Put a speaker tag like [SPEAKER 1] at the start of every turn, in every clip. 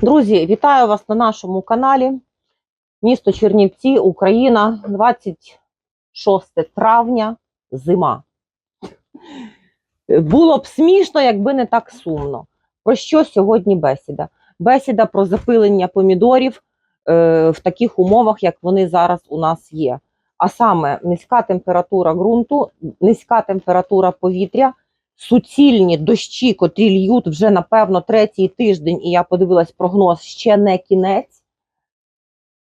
[SPEAKER 1] Друзі, вітаю вас на нашому каналі. Місто Чернівці, Україна, 26 травня, зима. Було б смішно, якби не так сумно. Про що сьогодні бесіда? Бесіда про запилення помідорів е, в таких умовах, як вони зараз у нас є. А саме низька температура ґрунту, низька температура повітря, суцільні дощі, котрі льють вже, напевно, третій тиждень, і я подивилась прогноз, ще не кінець.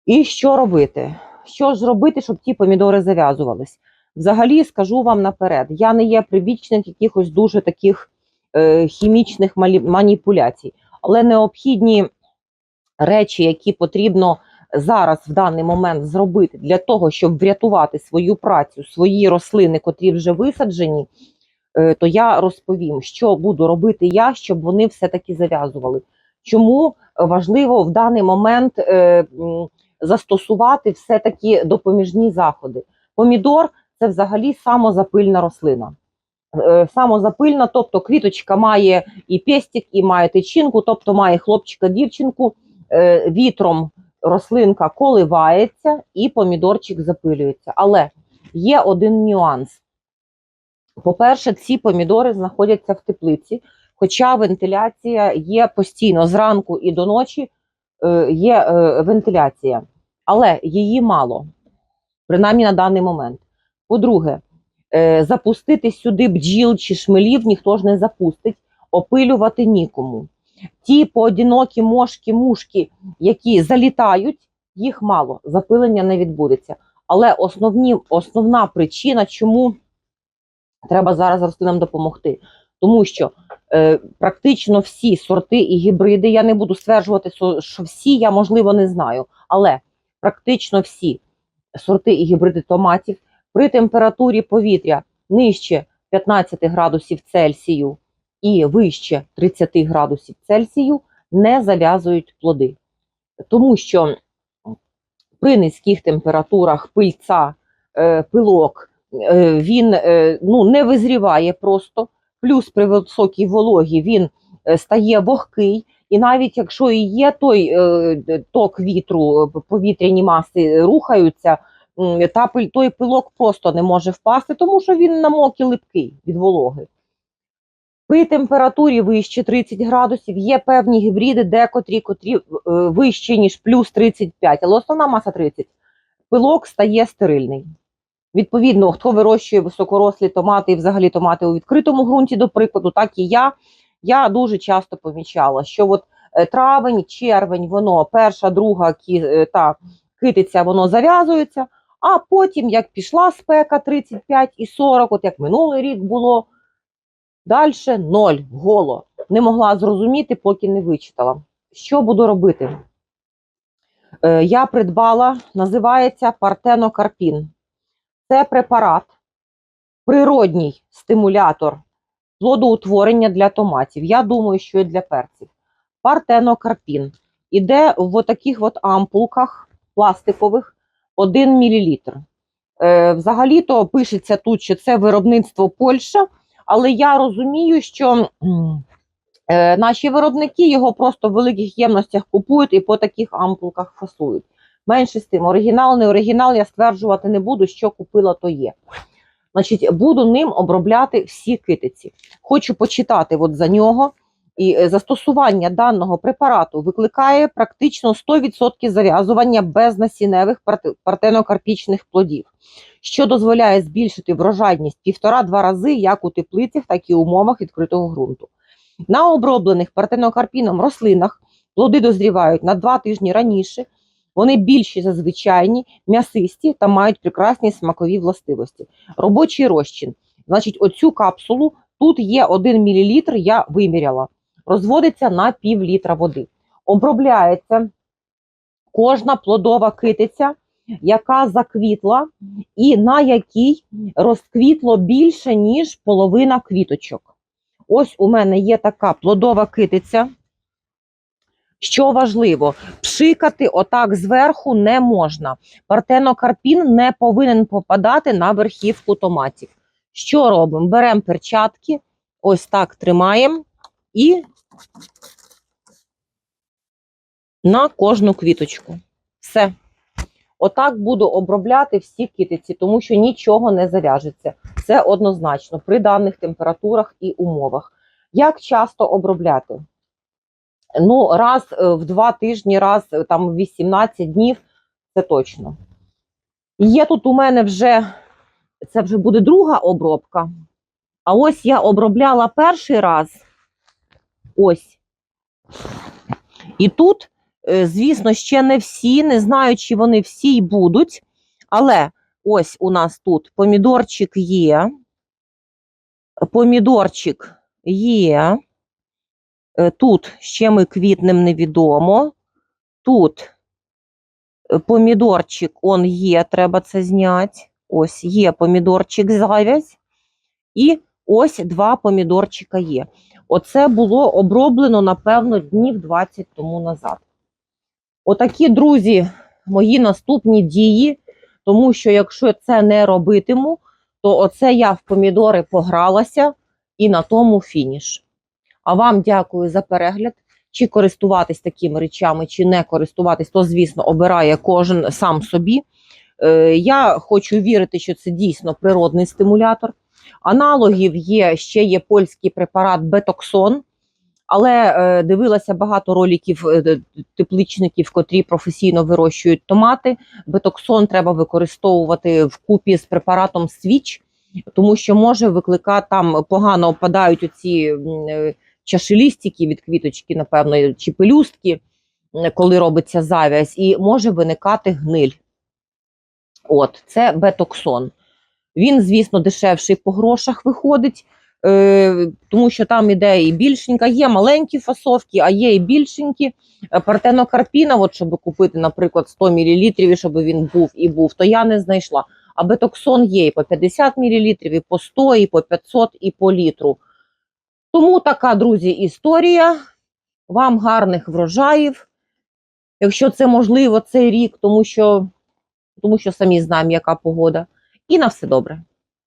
[SPEAKER 1] І що робити? Що ж робити, щоб ті помідори зав'язувались? Взагалі, скажу вам наперед, я не є прибічник якихось дуже таких е, хімічних маніпуляцій, але необхідні речі, які потрібно зараз в даний момент зробити для того, щоб врятувати свою працю, свої рослини, котрі вже висаджені, то я розповім, що буду робити я, щоб вони все-таки зав'язували. Чому важливо в даний момент е, застосувати все-таки допоміжні заходи? Помідор це взагалі самозапильна рослина. Е, Самозапильна, тобто квіточка має і пестик, і має тичинку, тобто має хлопчика, дівчинку, е, вітром рослинка коливається і помідорчик запилюється. Але є один нюанс. По-перше, ці помідори знаходяться в теплиці, хоча вентиляція є постійно зранку і до ночі е, є е, вентиляція, але її мало, принаймні на даний момент. По-друге, е, запустити сюди бджіл чи шмелів ніхто ж не запустить, опилювати нікому. Ті поодинокі мошки, мушки, які залітають, їх мало, запилення не відбудеться. Але основні, основна причина, чому треба зараз рослинам допомогти, тому що е, практично всі сорти і гібриди, я не буду стверджувати, що, всі я можливо не знаю, але практично всі сорти і гібриди томатів при температурі повітря нижче 15 градусів Цельсію і вище 30 градусів Цельсію не зав'язують плоди. Тому що при низьких температурах пильця, е, пилок, він е, ну, не визріває просто, плюс при високій вологі він е, стає вогкий, і навіть якщо і є той е, ток вітру, е, повітряні маси рухаються, та той пилок просто не може впасти, тому що він намок і липкий від вологи. При температурі вище 30 градусів є певні гібриди, декотрі, котрі е, вищі, ніж плюс 35, але основна маса 30. Пилок стає стерильний. Відповідно, хто вирощує високорослі томати і взагалі томати у відкритому ґрунті, до прикладу, так і я. Я дуже часто помічала, що от е, травень, червень, воно перша, друга е, та китиця, воно зав'язується, а потім, як пішла спека 35 і 40, от як минулий рік було, далі ноль, голо. Не могла зрозуміти, поки не вичитала. Що буду робити? Е, я придбала, називається партенокарпін. Це препарат, природній стимулятор плодоутворення для томатів. Я думаю, що і для перців. Партенокарпін. Іде в таких от ампулках пластикових 1 мл. Е, взагалі-то пишеться тут, що це виробництво Польща, але я розумію, що е, наші виробники його просто в великих ємностях купують і по таких ампулках фасують. Менше з тим, оригінал, не оригінал, я стверджувати не буду, що купила, то є. Значить, буду ним обробляти всі китиці. Хочу почитати от за нього. І е, застосування даного препарату викликає практично 100% зав'язування безнасінневих партенокарпічних плодів, що дозволяє збільшити врожайність півтора-два рази як у теплицях, так і у умовах відкритого ґрунту. На оброблених партенокарпіном рослинах плоди дозрівають на два тижні раніше, вони більші за звичайні, м'ясисті та мають прекрасні смакові властивості. Робочий розчин. Значить, оцю капсулу тут є 1 мл, я виміряла. Розводиться на пів літра води. Обробляється кожна плодова китиця, яка заквітла, і на якій розквітло більше, ніж половина квіточок. Ось у мене є така плодова китиця. Що важливо, пшикати отак зверху не можна. Партенокарпін не повинен попадати на верхівку томатів. Що робимо? Беремо перчатки, ось так тримаємо і на кожну квіточку. Все. Отак буду обробляти всі китиці, тому що нічого не зав'яжеться. Це однозначно при даних температурах і умовах. Як часто обробляти? Ну, раз е, в два тижні, раз е, там в 18 днів, це точно. Є тут у мене вже, це вже буде друга обробка. А ось я обробляла перший раз. Ось. І тут, е, звісно, ще не всі, не знаю, чи вони всі й будуть. Але ось у нас тут помідорчик є. Помідорчик є. Е, Тут ще ми квітнем невідомо. Тут е, помідорчик он є, треба це зняти. Ось є помідорчик завязь. І ось два помідорчика є. Оце було оброблено, напевно, днів 20 тому назад. Отакі, друзі, мої наступні дії, тому що якщо це не робитиму, то оце я в помідори погралася і на тому фініш. А вам дякую за перегляд. Чи користуватись такими речами, чи не користуватись, то, звісно, обирає кожен сам собі. Е, я хочу вірити, що це дійсно природний стимулятор. Аналогів є ще є польський препарат Бетоксон, але е, дивилася багато роликів е, тепличників, котрі професійно вирощують томати. Бетоксон треба використовувати вкупі з препаратом Свіч, тому що може викликати там погано опадають оці чашелістики від квіточки, напевно, чи пелюстки, коли робиться завязь, і може виникати гниль. От, це бетоксон. Він, звісно, дешевший по грошах виходить, е, тому що там іде і більшенька, є маленькі фасовки, а є і більшенькі. Е, Партенокарпіна, от, щоб купити, наприклад, 100 мл, щоб він був і був, то я не знайшла. А бетоксон є і по 50 мл, і по 100, і по 500, і по літру. Тому така, друзі, історія. Вам гарних врожаїв. Якщо це можливо цей рік, тому що, тому що самі знаємо, яка погода. І на все добре.